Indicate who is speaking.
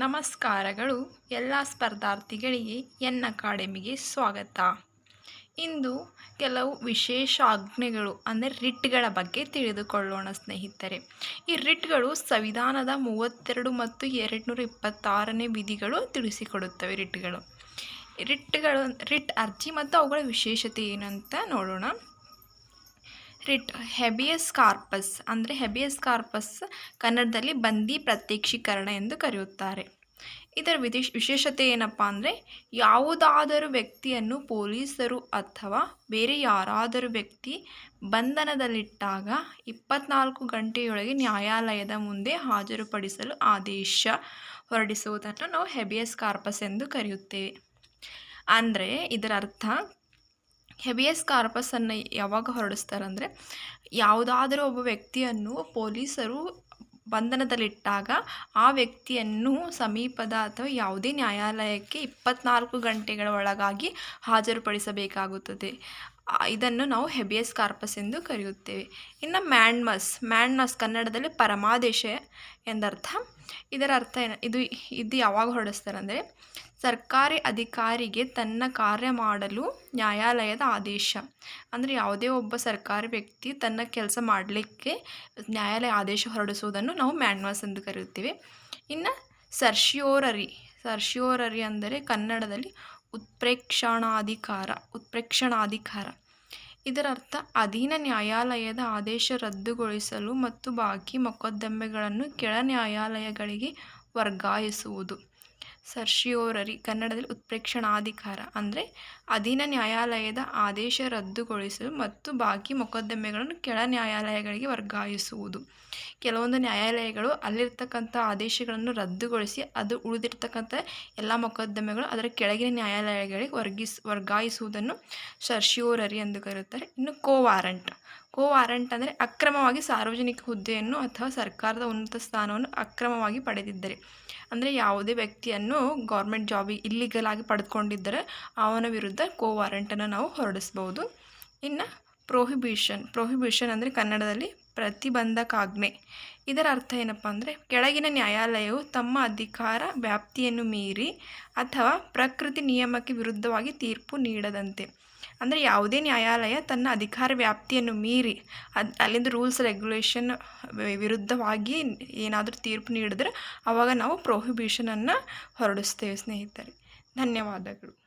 Speaker 1: ನಮಸ್ಕಾರಗಳು ಎಲ್ಲ ಸ್ಪರ್ಧಾರ್ಥಿಗಳಿಗೆ ಎನ್ ಅಕಾಡೆಮಿಗೆ ಸ್ವಾಗತ. ಇಂದು ಕೆಲವು ವಿಶೇಷ ಆಜ್ಞೆಗಳು, ಅಂದರೆ ರಿಟ್ಗಳ ಬಗ್ಗೆ ತಿಳಿದುಕೊಳ್ಳೋಣ ಸ್ನೇಹಿತರೆ. ಈ ರಿಟ್ಗಳು ಸಂವಿಧಾನದ ಮೂವತ್ತೆರಡು ಮತ್ತು ಎರಡುನೂರ ಇಪ್ಪತ್ತಾರನೇ ವಿಧಿಗಳು ತಿಳಿಸಿಕೊಡುತ್ತವೆ ರಿಟ್ಗಳು. ರಿಟ್ಗಳು, ರಿಟ್ ಅರ್ಜಿ ಮತ್ತು ಅವುಗಳ ವಿಶೇಷತೆ ಏನಂತ ನೋಡೋಣ. ರಿಟ್ ಹೆಬಿಯಸ್ ಕಾರ್ಪಸ್ ಅಂದರೆ ಹೆಬಿಯಸ್ ಕಾರ್ಪಸ್ ಕನ್ನಡದಲ್ಲಿ ಬಂದಿ ಪ್ರತ್ಯಕ್ಷೀಕರಣ ಎಂದು ಕರೆಯುತ್ತಾರೆ. ಇದರ ವಿದೇಶ ವಿಶೇಷತೆ ಏನಪ್ಪ ಅಂದರೆ ಯಾವುದಾದರೂ ವ್ಯಕ್ತಿಯನ್ನು ಪೊಲೀಸರು ಅಥವಾ ಬೇರೆ ಯಾರಾದರೂ ವ್ಯಕ್ತಿ ಬಂಧನದಲ್ಲಿಟ್ಟಾಗ ಇಪ್ಪತ್ನಾಲ್ಕು ಗಂಟೆಯೊಳಗೆ ನ್ಯಾಯಾಲಯದ ಮುಂದೆ ಹಾಜರುಪಡಿಸಲು ಆದೇಶ ಹೊರಡಿಸುವುದನ್ನು ನಾವು ಹೆಬಿಯಸ್ ಕಾರ್ಪಸ್ ಎಂದು ಕರೆಯುತ್ತೇವೆ. ಅಂದರೆ ಇದರ ಅರ್ಥ ಹೆಬಿಯಸ್ ಕಾರ್ಪಸನ್ನು ಯಾವಾಗ ಹೊರಡಿಸ್ತಾರಂದರೆ, ಯಾವುದಾದರೂ ಒಬ್ಬ ವ್ಯಕ್ತಿಯನ್ನು ಪೊಲೀಸರು ಬಂಧನದಲ್ಲಿಟ್ಟಾಗ ಆ ವ್ಯಕ್ತಿಯನ್ನು ಸಮೀಪದ ಅಥವಾ ಯಾವುದೇ ನ್ಯಾಯಾಲಯಕ್ಕೆ ಇಪ್ಪತ್ನಾಲ್ಕು ಗಂಟೆಗಳ ಒಳಗಾಗಿ ಹಾಜರುಪಡಿಸಬೇಕಾಗುತ್ತದೆ. ಇದನ್ನು ನಾವು ಹೆಬಿಯಸ್ ಕಾರ್ಪಸ್ ಎಂದು ಕರೆಯುತ್ತೇವೆ. ಇನ್ನು ಮ್ಯಾಂಡ್ಮಸ್ ಮ್ಯಾಂಡ್ಮಸ್ ಕನ್ನಡದಲ್ಲಿ ಪರಮಾದೇಶ ಎಂದರ್ಥ. ಇದರ ಅರ್ಥ ಏನು, ಇದು ಇದು ಯಾವಾಗ ಹೊರಡಿಸ್ತಾರೆ ಅಂದರೆ, ಸರ್ಕಾರಿ ಅಧಿಕಾರಿಗೆ ತನ್ನ ಕಾರ್ಯ ಮಾಡಲು ನ್ಯಾಯಾಲಯದ ಆದೇಶ. ಅಂದರೆ ಯಾವುದೇ ಒಬ್ಬ ಸರ್ಕಾರಿ ವ್ಯಕ್ತಿ ತನ್ನ ಕೆಲಸ ಮಾಡಲಿಕ್ಕೆ ನ್ಯಾಯಾಲಯ ಆದೇಶ ಹೊರಡಿಸುವುದನ್ನು ನಾವು ಮ್ಯಾನ್ಮಸ್ ಎಂದು ಕರೆಯುತ್ತೇವೆ. ಇನ್ನು ಸರ್ಶಿಯೋರರಿ ಸರ್ಶಿಯೋರರಿ ಅಂದರೆ ಕನ್ನಡದಲ್ಲಿ ಉತ್ಪ್ರೇಕ್ಷಣಾಧಿಕಾರ ಉತ್ಪ್ರೇಕ್ಷಣಾಧಿಕಾರ. ಇದರರ್ಥ ಅಧೀನ ನ್ಯಾಯಾಲಯದ ಆದೇಶ ರದ್ದುಗೊಳಿಸಲು ಮತ್ತು ಬಾಕಿ ಮೊಕದ್ದಮೆಗಳನ್ನು ಕೆಳ ನ್ಯಾಯಾಲಯಗಳಿಗೆ ವರ್ಗಾಯಿಸುವುದು. ಸರ್ಶಿಯೋರರಿ ಕನ್ನಡದಲ್ಲಿ ಉತ್ಪ್ರೇಕ್ಷಣಾಧಿಕಾರ ಅಂದರೆ ಅಧೀನ ನ್ಯಾಯಾಲಯದ ಆದೇಶ ರದ್ದುಗೊಳಿಸಲು ಮತ್ತು ಬಾಕಿ ಮೊಕದ್ದಮೆಗಳನ್ನು ಕೆಳ ನ್ಯಾಯಾಲಯಗಳಿಗೆ ವರ್ಗಾಯಿಸುವುದು. ಕೆಲವೊಂದು ನ್ಯಾಯಾಲಯಗಳು ಅಲ್ಲಿರ್ತಕ್ಕಂಥ ಆದೇಶಗಳನ್ನು ರದ್ದುಗೊಳಿಸಿ ಅದು ಉಳಿದಿರ್ತಕ್ಕಂಥ ಎಲ್ಲ ಮೊಕದ್ದಮೆಗಳು ಅದರ ಕೆಳಗಿನ ನ್ಯಾಯಾಲಯಗಳಿಗೆ ವರ್ಗಿಸ್, ವರ್ಗಾಯಿಸುವುದನ್ನು ಸರ್ಶಿಯೋರರಿ ಎಂದು ಕರೆಯುತ್ತಾರೆ. ಇನ್ನು ಕೋ ವಾರಂಟ್ ಕೋ ವಾರಂಟ್ ಅಂದರೆ ಅಕ್ರಮವಾಗಿ ಸಾರ್ವಜನಿಕ ಹುದ್ದೆಯನ್ನು ಅಥವಾ ಸರ್ಕಾರದ ಉನ್ನತ ಸ್ಥಾನವನ್ನು ಅಕ್ರಮವಾಗಿ ಪಡೆದಿದ್ದರೆ. ಅಂದರೆ ಯಾವುದೇ ವ್ಯಕ್ತಿಯನ್ನು ಗೌರ್ಮೆಂಟ್ ಜಾಬಿಗೆ ಇಲ್ಲಿಗಲ್ ಆಗಿ ಪಡೆದುಕೊಂಡಿದ್ದರೆ ಅವನ ವಿರುದ್ಧ ಕೋ ವಾರಂಟನ್ನು ನಾವು ಹೊರಡಿಸ್ಬೋದು ಇನ್ನು ಪ್ರೊಹಿಬಿಷನ್ ಪ್ರೊಹಿಬಿಷನ್ ಅಂದರೆ ಕನ್ನಡದಲ್ಲಿ ಪ್ರತಿಬಂಧಕಾಜ್ಞೆ. ಇದರ ಅರ್ಥ ಏನಪ್ಪ ಅಂದರೆ, ಕೆಳಗಿನ ನ್ಯಾಯಾಲಯವು ತಮ್ಮ ಅಧಿಕಾರ ವ್ಯಾಪ್ತಿಯನ್ನು ಮೀರಿ ಅಥವಾ ಪ್ರಕೃತಿ ನಿಯಮಕ್ಕೆ ವಿರುದ್ಧವಾಗಿ ತೀರ್ಪು ನೀಡದಂತೆ. ಅಂದರೆ ಯಾವುದೇ ನ್ಯಾಯಾಲಯ ತನ್ನ ಅಧಿಕಾರ ವ್ಯಾಪ್ತಿಯನ್ನು ಮೀರಿ, ಅದು ಅಲ್ಲಿಂದ ರೂಲ್ಸ್ ರೆಗ್ಯುಲೇಷನ್ ವಿರುದ್ಧವಾಗಿ ಏನಾದರೂ ತೀರ್ಪು ನೀಡಿದ್ರೆ ಆವಾಗ ನಾವು ಪ್ರೊಹಿಬಿಷನನ್ನು ಹೊರಡಿಸ್ತೇವೆ ಸ್ನೇಹಿತರೆ. ಧನ್ಯವಾದಗಳು.